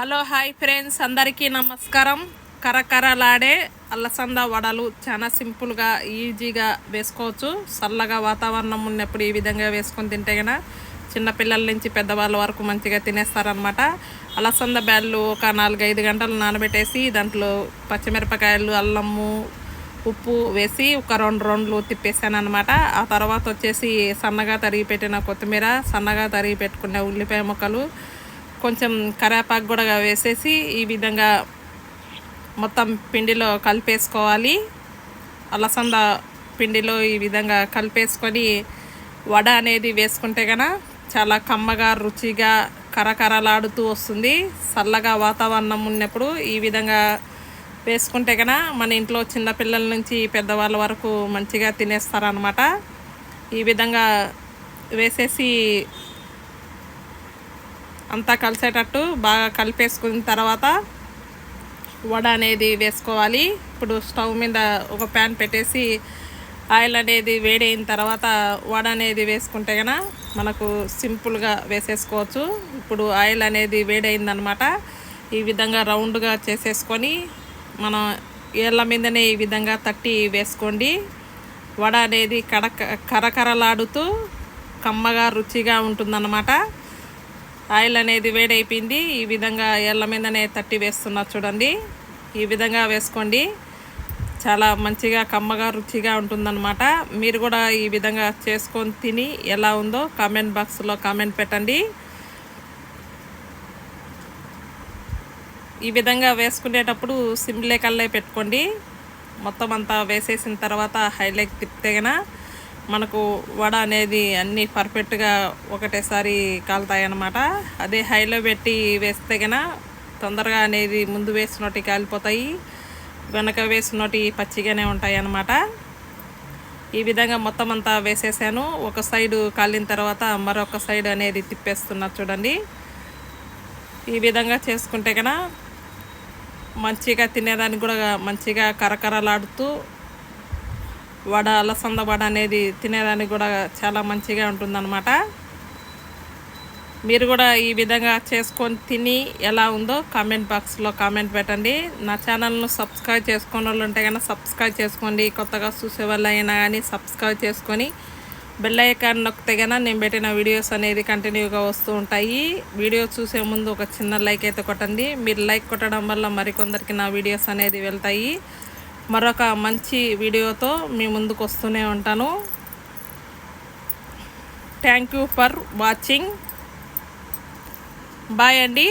Hello hi friends. అందరికీ నమస్కారం. కరకరలాడే అల్లసంద వడలు చాలా సింపుల్గా ఈజీగా వేసుకోవచ్చు. చల్లగా వాతావరణం ఉన్నప్పుడు ఈ విధంగా వేసుకొని తింటే కనుక చిన్నపిల్లల నుంచి పెద్దవాళ్ళ వరకు మంచిగా తినేస్తారనమాట అలసంద బ్యాళ్ళు ఒక నాలుగైదు గంటలు నానబెట్టేసి దాంట్లో పచ్చిమిరపకాయలు అల్లము ఉప్పు వేసి ఒక రెండు రెండులు తిప్పేసాను అనమాట ఆ తర్వాత వచ్చేసి సన్నగా తరిగి పెట్టిన కొత్తిమీర సన్నగా తరిగి పెట్టుకున్న ఉల్లిపాయ ముక్కలు కొంచెం కరేపాకు కూడా వేసేసి ఈ విధంగా మొత్తం పిండిలో కలిపేసుకోవాలి. అలసంద పిండిలో ఈ విధంగా కలిపేసుకొని వడ అనేది వేసుకుంటే కన చాలా కమ్మగా రుచిగా కరకరలాడుతూ వస్తుంది. చల్లగా వాతావరణం ఉన్నప్పుడు ఈ విధంగా వేసుకుంటే కన మన ఇంట్లో చిన్నపిల్లల నుంచి పెద్దవాళ్ళ వరకు మంచిగా తినేస్తారనమాట ఈ విధంగా వేసేసి అంతా కలిసేటట్టు బాగా కలిపేసుకున్న తర్వాత వడ అనేది వేసుకోవాలి. ఇప్పుడు స్టవ్ మీద ఒక ప్యాన్ పెట్టేసి ఆయిల్ అనేది వేడైన తర్వాత వడ అనేది వేసుకుంటే కనుక మనకు సింపుల్గా వేసేసుకోవచ్చు. ఇప్పుడు ఆయిల్ అనేది వేడైందనమాట. ఈ విధంగా రౌండ్గా చేసేసుకొని మనం ఏళ్ళ మీదనే ఈ విధంగా తట్టి వేసుకోండి. వడ అనేది కడక కరకరలాడుతూ కమ్మగా రుచిగా ఉంటుందన్నమాట ఆయిల్ అనేది వేడైపోయింది. ఈ విధంగా ఎల్ల మీదనే తట్టి వేస్తున్నా చూడండి. ఈ విధంగా వేసుకోండి. చాలా మంచిగా కమ్మగా రుచిగా ఉంటుందన్నమాట. మీరు కూడా ఈ విధంగా చేసుకొని తిని ఎలా ఉందో కామెంట్ బాక్స్లో కామెంట్ పెట్టండి. ఈ విధంగా వేసుకునేటప్పుడు సిమ్లే కల్లే పెట్టుకోండి. మొత్తం అంతా వేసేసిన తర్వాత హైలైట్ తిప్పితే మనకు వడ అనేది అన్నీ పర్ఫెక్ట్గా ఒకటేసారి కాలుతాయి అన్నమాట అదే హైలో పెట్టి వేస్తే కన తొందరగా అనేది ముందు వేసినట్టు కాలిపోతాయి. వెనక వేసినట్టు పచ్చిగానే ఉంటాయి అన్నమాట ఈ విధంగా మొత్తం అంతా వేసేసాను. ఒక సైడు కాలిన తర్వాత మరొక సైడ్ అనేది తిప్పేస్తున్నా చూడండి. ఈ విధంగా చేసుకుంటే కన మంచిగా తినేదానికి కూడా మంచిగా కరకరలాడుతూ వడ అలసంద వడ అనేది తినేదానికి కూడా చాలా మంచిగా ఉంటుందన్నమాట. మీరు కూడా ఈ విధంగా చేసుకొని తిని ఎలా ఉందో కామెంట్ బాక్స్లో కామెంట్ పెట్టండి. నా ఛానల్ను సబ్స్క్రైబ్ చేసుకున్న వాళ్ళు ఉంటే కనుక సబ్స్క్రైబ్ చేసుకోండి. కొత్తగా చూసే వాళ్ళు అయినా కానీ సబ్స్క్రైబ్ చేసుకొని బెల్ ఐకాన్ నొక్కితే కనుక నేను పెట్టిన వీడియోస్ అనేది కంటిన్యూగా వస్తూ ఉంటాయి. వీడియో చూసే ముందు ఒక చిన్న లైక్ అయితే కొట్టండి. మీరు లైక్ కొట్టడం వల్ల మరికొందరికి నా వీడియోస్ అనేది వెళ్తాయి. మరొక మంచి వీడియోతో మీ ముందుకు వస్తూనే ఉంటాను. Thank you for watching bye అండి.